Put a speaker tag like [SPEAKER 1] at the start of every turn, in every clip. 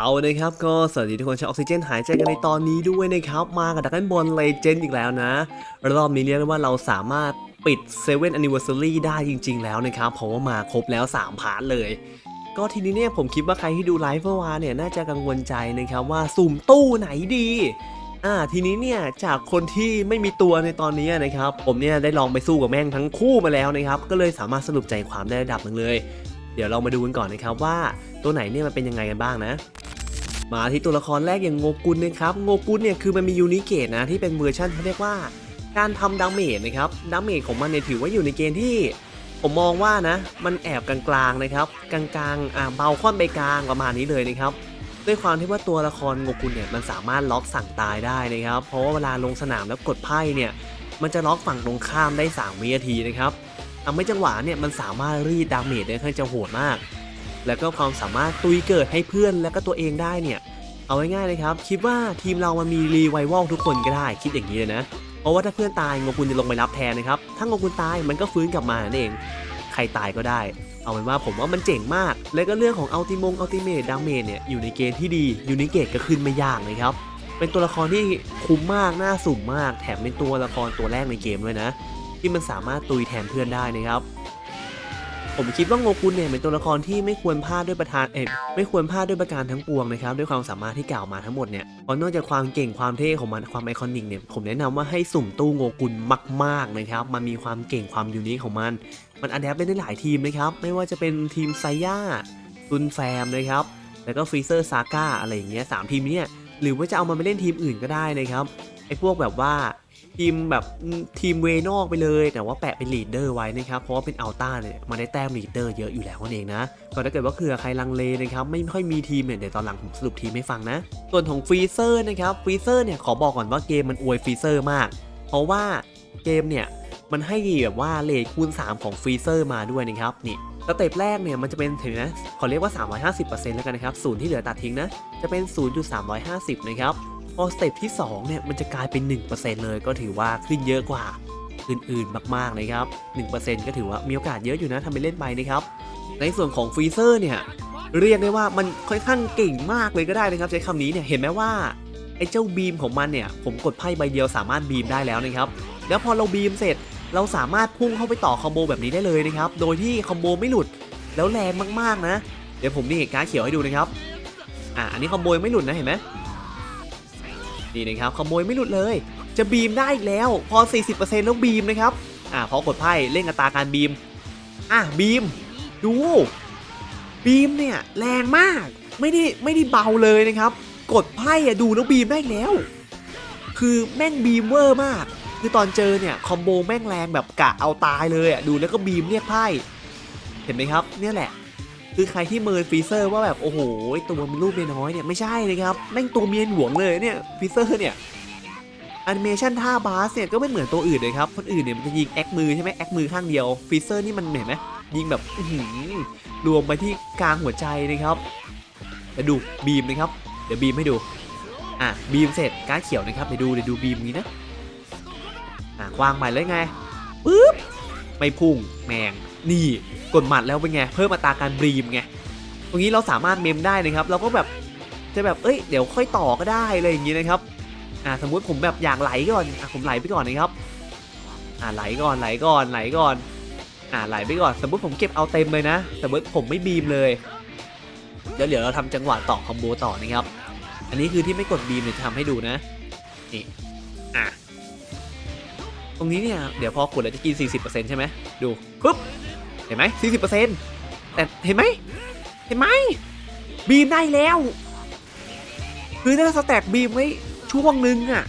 [SPEAKER 1] เอานะครับก็สวัสดีทุกคนชาวออกซิเจนหายใจกันในตอนนี้ด้วยนะครับ มากับดักกันบอลเลเจนด์อีกแล้วนะ รอบนี้เรียกได้ว่าเราสามารถปิด7 Anniversary ได้จริง ๆ แล้วนะครับ เพราะว่ามาครบแล้ว 3 พาร์ทเลย ก็ทีนี้เนี่ยผมคิดว่าใครที่ดูไลฟ์เมื่อวานเนี่ยน่าจะกังวลใจนะครับว่าสุ่มตู้ไหนดีอ่าทีนี้เนี่ยจากคนที่ไม่มีตัวในตอนนี้นะครับผมเนี่ยได้ลองไปสู้กับแม่งทั้งคู่มาแล้วนะครับก็เลยสามารถสรุปใจความได้ระดับหนึ่งเลย เดี๋ยวเรามาดูกันก่อนนะครับว่าตัวไหนเนี่ยมันเป็นยังไงกันบ้างนะ มาที่ตัวละครแรกอย่างโงกุลนะครับโงกุลเนี่ยคือมันมียูนิเกตนะที่เป็นเวอร์ชันเขาเรียกว่า การทำดาเมจนะครับดาเมจของมันเนี่ยถือว่าอยู่ในเกณฑ์ที่ ผมมองว่านะ มันแอบกลางๆนะครับ กลางๆอ่าเบาค่อนไปกลางประมาณนี้เลยนะครับด้วยความที่ว่าตัวละครโงกุลเนี่ยมันสามารถล็อกสั่งตายได้นะครับ เพราะว่าเวลาลงสนามแล้วกดไพ่เนี่ยมันจะล็อกฝั่งตรงข้ามได้3วินาทีนะครับทำให้จังหวะเนี่ยมันสามารถรีดดาเมจได้ค่อนข้างจะโหดมาก แล้วก็ความสามารถตุยเกิดให้เพื่อนและก็ตัวเองได้เนี่ยเอาง่ายๆเลยครับ คิดว่าทีมเรามันมีรีไววลทุกคนก็ได้คิดอย่างนี้เลยนะเพราะว่าถ้าเพื่อนตายงกุลจะลงไปรับแทนนะครับถ้างกุลตายมันก็ฟื้นกลับมานั่นเอง ใครตายก็ได้ เอาเป็นว่าผมว่ามันเจ๋งมาก และก็เรื่องของอัลติมงอัลติเมทดาเมจเนี่ยอยู่ในเกณฑ์ที่ดียูนิเกตก็ขึ้นไม่ยากเลยครับเป็นตัวละครที่คุ้มมากน่าสุ่มมาก แถมเป็นตัวละครตัวแรกในเกมด้วยนะ ที่มันสามารถตุยแทนเพื่อนได้นะครับ ผมคิดว่าโงกุลเนี่ยเป็นตัวละครที่ไม่ควรพลาดด้วยประธานเอ็ไม่ควรพลาดด้วยประการทั้งปวงนะครับด้วยความสามารถที่กล่าวมาทั้งหมดเนี่ยเพราะนอกจากความเก่งความเท่ของมันความไอคอนิกเนี่ยผมแนะนำว่าให้สุ่มตู้โงกุลมากๆนะครับมันมีความเก่งความยูนิคของมัน มันอัดแอปได้หลายทีมนะครับไม่ว่าจะเป็นทีมไซย่าซุนแฟมนะครับแล้วก็ฟรีเซอร์ซาก้าอะไรอย่างเงี้ยสามทีมเนี้หรือว่าจะเอามันไปเล่นทีมอื่นก็ได้นะครับไอพวกแบบว่า ทีมแบบทีมเวนอกไปเลย แต่ว่าแปะเป็นลีดเดอร์ไว้นะครับเพราะว่าเป็นอัลต้าเนี่ยมาได้แต้มลีดเดอร์เยอะอยู่แล้วนั่นเองนะก็ถ้าเกิดว่าเผื่อใครลังเลนะครับไม่ค่อยมีทีมเนี่ยเดี๋ยวตอนหลังผมสรุปทีมให้ฟังนะ ส่วนของฟรีเซอร์นะครับฟรีเซอร์เนี่ยขอบอกก่อนว่าเกมมันอวยฟรีเซอร์มาก เพราะว่าเกมเนี่ยมันให้แบบว่าเลทคูณ 3 ของฟรีเซอร์มาด้วยนะครับนี่สเต็ปแรกเนี่ยมันจะเป็นถึงนะขอเรียกว่า 350%แล้วกันนะครับศูนย์ที่เหลือตัดทิ้งนะจะเป็น 0.350 นะครับ พอสเต็ปที่2เนี่ยมันจะกลายเป็น 1%เลยก็ถือว่าขึ้นเยอะกว่าอื่นๆมากๆนะครับ 1%ก็ถือว่ามีโอกาสเยอะอยู่นะทำไปเล่นไปนะครับ ในส่วนของฟรีเซอร์เนี่ยเรียกได้ว่ามันค่อนข้างเก่งมากเลยก็ได้นะครับ ใช้คำนี้เนี่ยเห็นไหมว่าไอ้เจ้าบีมของมันเนี่ยผมกดไพ่ใบเดียวสามารถบีมได้แล้วนะครับ แล้วพอเราบีมเสร็จเราสามารถพุ่งเข้าไปต่อคอมโบแบบนี้ได้เลยนะครับ โดยที่คอมโบไม่หลุดแล้วแรงมากๆนะ เดี๋ยวผมนี่การเขียวให้ดูนะครับ อะอันนี้คอมโบยังไม่หลุดนะเห็นไหม นี่นะครับขโมยไม่หลุดเลย จะบีมได้อีกแล้ว พอ 40%แล้วบีมนะครับอ่าพอกดไพ่เล่นอัตราการบีมอะบีม ดูบีมเนี่ยแรงมากไม่ได้ไม่ได้เบาเลยนะครับ กดไพ่อะดูแล้วบีมได้แล้ว คือแม่งบีมเวอร์มาก คือตอนเจอเนี่ยคอมโบแม่งแรงแบบกะเอาตายเลยอะดูแล้วก็บีมเรียกไพ่เห็นไหมครับ เนี่ยแหละ คือใครที่เมินฟรีเซอร์ว่าแบบโอ้โหตัวมันรูปเมียน้อยเนี่ยไม่ใช่เลยครับแม่งตัวเมียหลวงเลยเนี่ยฟรีเซอร์เนี่ยแอนิเมชันท่าบาสเนี่ยก็ไม่เหมือนตัวอื่นเลยครับ คนอื่นเนี่ยมันจะยิงแอคมือใช่ไหมแอคมือข้างเดียวฟรีเซอร์นี่มันเห็นไหมยิงแบบรวมไปที่กลางหัวใจนะครับมาดูบีมนะครับ เดี๋ยวบีมให้ดู อะบีมเสร็จการเขียวนะครับเดี๋ยวดูเดี๋ยวดูบีมนี้นะ อะวางใหม่เลยไงปึ๊บไม่พุ่งแมงนี่ กดหมัดแล้วเป็นไง เพิ่มอัตราการบรีมไง ตรงนี้เราสามารถเมมได้นะครับ เราก็แบบจะแบบ เอ้ย เดี๋ยวค่อยต่อก็ได้อะไรอย่างงี้นะครับ อ่า สมมุติผมแบบอยากไหลก่อน อะผมไหลไปก่อนนะครับ อ่าไหลก่อน ไหลก่อน ไหลก่อน อ่าไหลไปก่อน สมมติผมเก็บเอาเต็มเลยนะ สมมติผมไม่บีมเลย เดี๋ยวเดี๋ยวเราทำจังหวะต่อคอมโบต่อนะครับ อันนี้คือที่ไม่กดบีมเนี่ยจะทำให้ดูนะ นี่ อะ ตรงนี้เนี่ย เดี๋ยวพอกดแล้วจะกิน 40%ใช่ไหมดูปุ๊บ เห็นไหมสี่สิบเปอร์เซ็นต์แต่เห็นไหมเห็นไหมบีมได้แล้ว คือถ้าสแต็กบีมไว้ช่วงหนึ่งอะ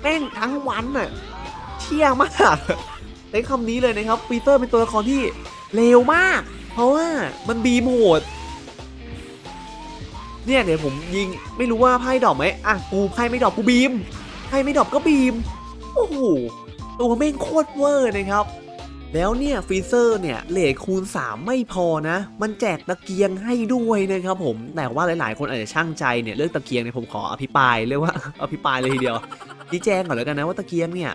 [SPEAKER 1] แม่งทั้งวันอะเชี่ยมากใช้คำนี้เลยนะครับปีเตอร์เป็นตัวละครที่เร็วมาก เพราะว่ามันบีมโหดเนี่ยเดี๋ยวผมยิงไม่รู้ว่าไพ่ดอกไหมอะกูไพ่ไม่ดอกกูบีมไพ่ไม่ดอกก็บีมโอ้โหตัวแม่งโคตรเวอร์นะครับ แล้วเนี่ยฟรีเซอร์เนี่ยเลทคูณ 3 ไม่พอนะ มันแจกตะเกียงให้ด้วยนะครับผม แต่ว่าหลายๆ คนอาจจะช่างใจเนี่ยเรื่องตะเกียงเนี่ยผมขออภิปรายเรียกว่าอภิปรายเลยทีเดียวชี้แจงก่อนแล้วกันนะว่าตะเกียงเนี่ย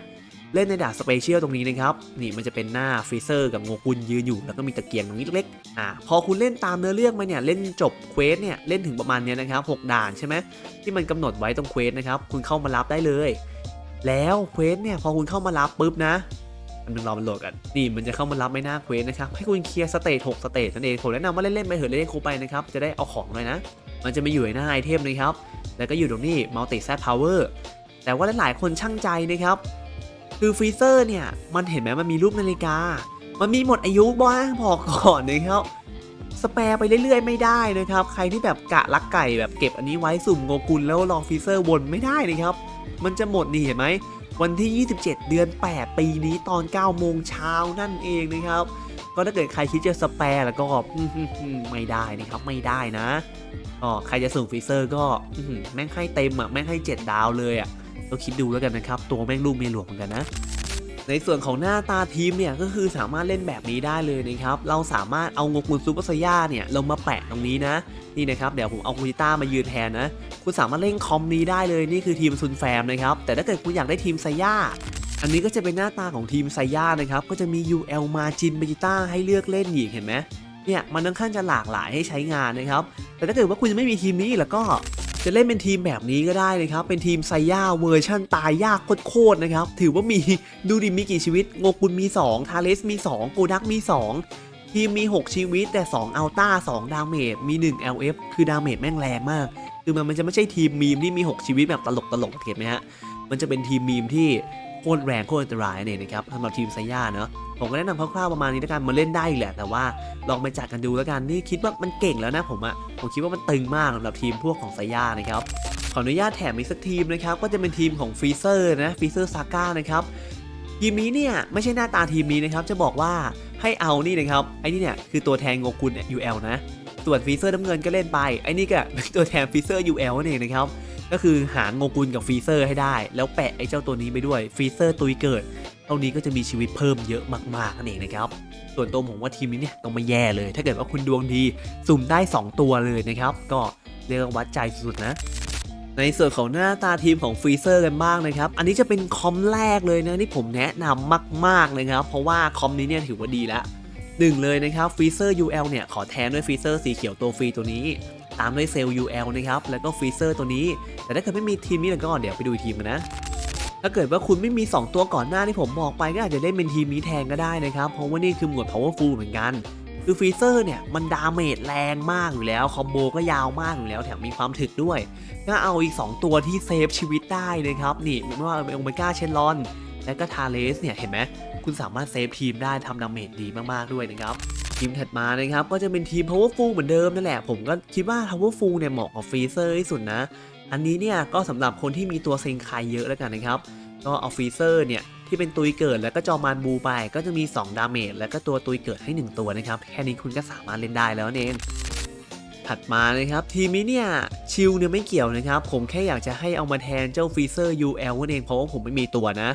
[SPEAKER 1] เล่นในดาบสเปเชียลตรงนี้นะครับ นี่มันจะเป็นหน้าฟรีเซอร์กับโงกุนยืนอยู่ แล้วก็มีตะเกียงตรงนี้เล็กๆอ่าพอคุณเล่นตามเนื้อเรื่องมาเนี่ย เล่นจบเควสเนี่ย เล่นถึงประมาณเนี้ยนะครับ6ด่านใช่ไหมที่มันกำหนดไว้ตรงเควสนะครับ คุณเข้ามารับได้เลย แล้วเควสเนี่ย พอคุณเข้ามารับปุ๊บนะ อันนึงรอมันโหลดกันนี่มันจะเข้ามารับไม่น้าเควสนะครับให้คุณเคลียร์สเตจ6สเตจนั่นเองผมแนะนำว่าเล่นๆไปเถอะเล่นๆครูไปนะครับจะได้เอาของเลยนะ มันจะมาอยู่ในหน้าไอเทมนะครับแล้วก็อยู่ตรงนี้ multi set power แต่ว่าหลายๆคนช่างใจนะครับคือฟรีเซอร์เนี่ยมันเห็นไหมมันมีรูปนาฬิกา มันมีหมดอายุบ้างบอกก่อนนะครับสแปร์ไปเรื่อยๆ ไม่ได้นะครับ ใครที่แบบกะลักไก่แบบเก็บอันนี้ไว้สุ่มโงกุลแล้วรอฟรีเซอร์วนไม่ได้นะครับ มันจะหมดนี่เห็นไหม วันที่ 27 เดือน 8 ปีนี้ตอน 9 โมงเช้านั่นเองนะครับ ก็ถ้าเกิดใครคิดจะสแปร์แล้วก็ไม่ได้นะครับไม่ได้นะก็ใครจะสุ่มฟรีเซอร์ก็แม่งให้เต็มอะแม่งให้ 7 ดาวเลยอะก็คิดดูแล้วกันนะครับ ตัวแม่งลูกเมียหลวงเหมือนกันนะ ในส่วนของหน้าตาทีมเนี่ยก็คือสามารถเล่นแบบนี้ได้เลยนะครับ เราสามารถเอางกุลซูเปอร์ไซย่าเนี่ยลงมาแปะตรงนี้นะ นี่นะครับ เดี๋ยวผมเอาคุจิต้ามายืนแทนนะ คุณสามารถเล่นคอมนี้ได้เลย นี่คือทีมซุนแฟมนะครับ แต่ถ้าเกิดคุณอยากได้ทีมไซย่าอันนี้ก็จะเป็นหน้าตาของทีมไซย่านะครับ ก็จะมี UL มาจินเบจิต้าให้เลือกเล่นอีกเห็นไหมเนี่ยมันค่อนข้างจะหลากหลายให้ใช้งานนะครับ แต่ถ้าเกิดว่าคุณไม่มีทีมนี้แล้วก็ จะเล่นเป็นทีมแบบนี้ก็ได้นะครับ เป็นทีมไซย่าเวอร์ชั่นตายยากโคตรๆนะครับ ถือว่ามีดูดิมีกี่ชีวิต โงกุลมี 2 ทาเลสมี 2 โกดักมี 2 ทีมมี 6 ชีวิตแต่ 2 อัลต้า 2 ดาเมจ มี 1 LF คือดาเมจแม่งแรงมาก คือมันมันจะไม่ใช่ทีมมีมที่มี 6 ชีวิตแบบตลกตลกๆเห็นไหมฮะ มันจะเป็นทีมมีมที่ คตรแรงโคตรอันตรายเนี่ยนะครับสำหรับทีมไซย่าเนอะผมก็แนะนำคร่าวๆประมาณนี้แล้วกันมาเล่นได้แหละแต่ว่าลองไปจัดกันดูแล้วกันนี่คิดว่ามันเก่งแล้วนะผมอะผมคิดว่ามันตึงมากสำหรับทีมพวกของไซย่านะครับขออนุญาตแถมอีกสักทีมนะครับก็จะเป็นทีมของฟรีเซอร์นะฟรีเซอร์ซาก้านะครับทีมนี้เนี่ยไม่ใช่หน้าตาทีมนี้นะครับจะบอกว่าให้เอานี่นะครับไอ้นี่เนี่ยคือตัวแทนโงกุล UL นะส่วนฟรีเซอร์น้ำเงินก็เล่นไปไอ้นี่ก็เป็นตัวแทนฟรีเซอร์ UL นั่นเองนะครับ ก็คือหาโงกุลกับฟรีเซอร์ให้ได้ แล้วแปะไอ้เจ้าตัวนี้ไปด้วยฟรีเซอร์ตุยเกิดเท่านี้ก็จะมีชีวิตเพิ่มเยอะมากๆนั่นเองนะครับ ส่วนตัวผมว่าทีมนี้เนี่ยต้องไม่แย่เลย ถ้าเกิดว่าคุณดวงดีสุ่มได้ 2 ตัวเลยนะครับ ก็เรียกว่าวัดใจสุดๆนะในส่วนของหน้าตาทีมของฟรีเซอร์กันบ้างนะครับ อันนี้จะเป็นคอมแรกเลยนะที่ผมแนะนำมากๆนะครับ เพราะว่าคอมนี้เนี่ยถือว่าดีแล้วหนึ่งเลยนะครับฟรีเซอร์ UL เนี่ยขอแทนด้วยฟรีเซอร์สีเขียวตัวฟรีตัวนี้ ตามด้วยเซลล์ UL นะครับ แล้วก็ฟรีเซอร์ตัวนี้ แต่ถ้าเกิดไม่มีทีมนี้แล้วก็เดี๋ยวไปดูทีมกันนะ ถ้าเกิดว่าคุณไม่มี 2 ตัวก่อนหน้าที่ผมบอกไปก็อาจจะเล่นเป็นทีมนี้แทนก็ได้นะครับ เพราะว่านี่คือหมวด powerful เหมือนกัน คือฟรีเซอร์เนี่ยมันดาเมจแรงมากอยู่แล้ว คอมโบก็ยาวมากอยู่แล้วแถมมีความถึกด้วย ก็เอาอีก 2 ตัวที่เซฟชีวิตได้นะครับ นี่ไม่ว่าเป็นโอเมก้าเชนลอน และก็ทาเลสเนี่ยเห็นไหม คุณสามารถเซฟทีมได้ทำดาเมจดีมากๆด้วยนะครับทีมถัดมานะครับก็จะเป็นทีม powerful เหมือนเดิมนั่นแหละ ผมก็คิดว่า powerful เนี่ยเหมาะกับฟรีเซอร์ที่สุดนะ อันนี้เนี่ยก็สำหรับคนที่มีตัวเซงไคเยอะแล้วกันนะครับ ก็เอาฟรีเซอร์เนี่ยที่เป็นตุยเกิดแล้วก็จอมานบูไป ก็จะมี 2 ดาเมจแล้วก็ตัวตุยเกิดให้ 1 ตัวนะครับ แค่นี้คุณก็สามารถเล่นได้แล้วนั่นเองถัดมานะครับทีมนี้เนี่ยชิลเนี่ยไม่เกี่ยวนะครับ ผมแค่อยากจะให้เอามาแทนเจ้าฟรีเซอร์ UL นั่นเองเพราะว่าผมไม่มีตัวนะ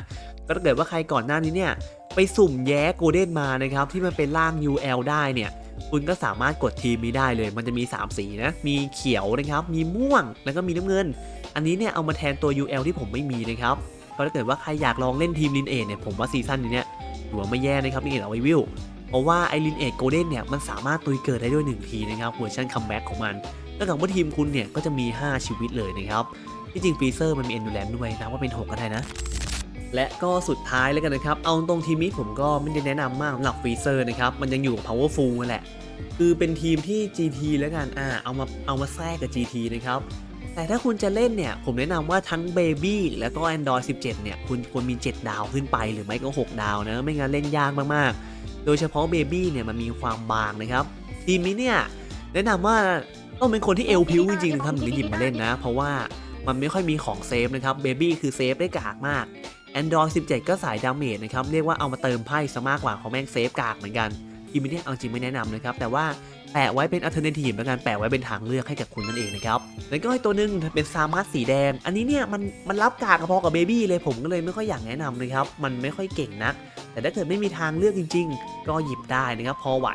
[SPEAKER 1] ก็ถ้าเกิดว่าใครก่อนหน้านี้เนี่ย ไปสุ่มแย้โกลเด้นมานะครับที่มันเป็นร่าง UL ได้เนี่ยคุณก็สามารถกดทีมนี้ได้เลย มันจะมี 3 สีนะ มีเขียวนะครับ มีม่วง แล้วก็มีน้ำเงิน อันนี้เนี่ยเอามาแทนตัว UL ที่ผมไม่มีนะครับก็ถ้าเกิดว่าใครอยากลองเล่นทีมลินเอเนี่ย ผมว่าซีซั่นนี้เนี่ยถือว่าไม่แย่นะครับนี่เอาไว้วิว เพราะว่าไอลินเอโกลเด้นเนี่ย มันสามารถตุยเกิดได้ด้วย 1 ทีนะครับเวอร์ชันคัมแบ็กของมันแล้วกับว่าทีมคุณเนี่ย ก็จะมี 5 ชีวิตเลยนะครับ ที่จริงฟรีเซอร์มันมีเอนดูแลนด้วยนะว่าเป็น 6 ก็ได้นะ และก็สุดท้ายแล้วกันนะครับ เอาตรงทีมนี้ผมก็ไม่ได้แนะนำมากสำหรับฟรีเซอร์นะครับ มันยังอยู่กับ powerful นั่นแหละ คือเป็นทีมที่ GT แล้วกัน อ่า เอามา เอามาแทรกกับ GT นะครับ แต่ถ้าคุณจะเล่นเนี่ย ผมแนะนำว่าทั้ง Baby แล้วก็ Android 17 เนี่ย คุณควรมี 7 ดาวขึ้นไป หรือไม่ก็ 6 ดาวนะ ไม่งั้นเล่นยากมากๆ โดยเฉพาะ Baby เนี่ย มันมีความบางนะครับ ทีมนี้เนี่ย แนะนำว่าต้องเป็นคนที่เอลพิวจริงๆนะครับถึงจะหยิบมาเล่นนะ เพราะว่า มันไม่ค่อยมีของเซฟนะครับ Baby คือเซฟได้กากมาก Android 17 ก็สายดาเมจนะครับ เรียกว่าเอามาเติมไพ่ซะมากกว่าของแม่งเซฟกากเหมือนกันทีมนี้เนี่ยเอาจริงไม่แนะนำนะครับ แต่ว่าแปะไว้เป็น alternative แล้วกันแปะไว้เป็นทางเลือกให้กับคุณนั่นเองนะครับ แล้วก็อีกตัวหนึงเป็นซามัสสีแดง อันนี้เนี่ยมันมันรับกากพอกับเบบี้เลยผมก็เลยไม่ค่อยอยากแนะนำนะครับ มันไม่ค่อยเก่งนัก แต่ถ้าเกิดไม่มีทางเลือกจริง ๆ ก็หยิบได้นะครับพอไหว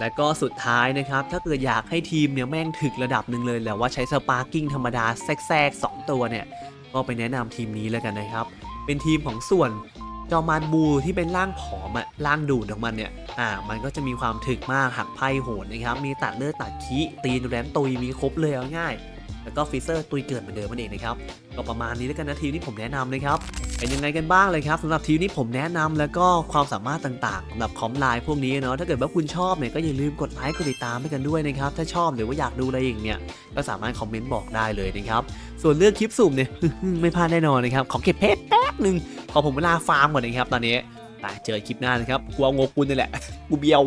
[SPEAKER 1] และก็สุดท้ายนะครับ ถ้าเกิดอยากให้ทีมเนี่ยแม่งถึกระดับหนึ่งเลยแล้วว่าใช้สปาร์กิ้งธรรมดาแทรกๆ 2 ตัวเนี่ย ก็ไปแนะนำทีมนี้แล้วกันนะครับ เป็นทีมของส่วนจอมานบูที่เป็นร่างผอมอะร่างดูดของมันเนี่ย อ่า มันก็จะมีความถึกมากหักไพ่โหดนะครับ มีตัดเลือดตัดคีตีนแรมตุยมีครบเลยเอาง่าย แล้วก็ฟิเซอร์ตุยเกิดเหมือนเดิมนั่นเองนะครับ ก็ประมาณนี้แล้วกันนะทีมที่ผมแนะนำนะครับ เป็นยังไงกันบ้างเลยครับสำหรับทีมที่ผมแนะนำแล้วก็ความสามารถต่างๆสำหรับคอมไลน์พวกนี้เนาะถ้าเกิดว่าคุณชอบเนี่ยก็อย่าลืมกดไลค์กดติดตามให้กันด้วยนะครับถ้าชอบหรือว่าอยากดูอะไรอย่างเนี่ยก็สามารถคอมเมนต์บอกได้เลยนะครับส่วนเรื่องคลิปสุ่มเนี่ยไม่พลาดแน่นอนนะครับขอเก็บเพชรแป๊บหนึ่งขอผมเวลาฟาร์มก่อนนะครับตอนนี้แต่เจอคลิปหน้านะครับกูเอางกกูนี่แหละกูเบียว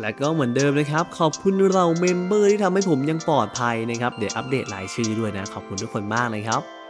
[SPEAKER 1] และก็เหมือนเดิมนะครับ ขอบคุณเราเมมเบอร์ที่ทำให้ผมยังปลอดภัยนะครับ เดี๋ยวอัปเดตรายชื่อด้วยนะ ขอบคุณทุกคนมากเลยครับ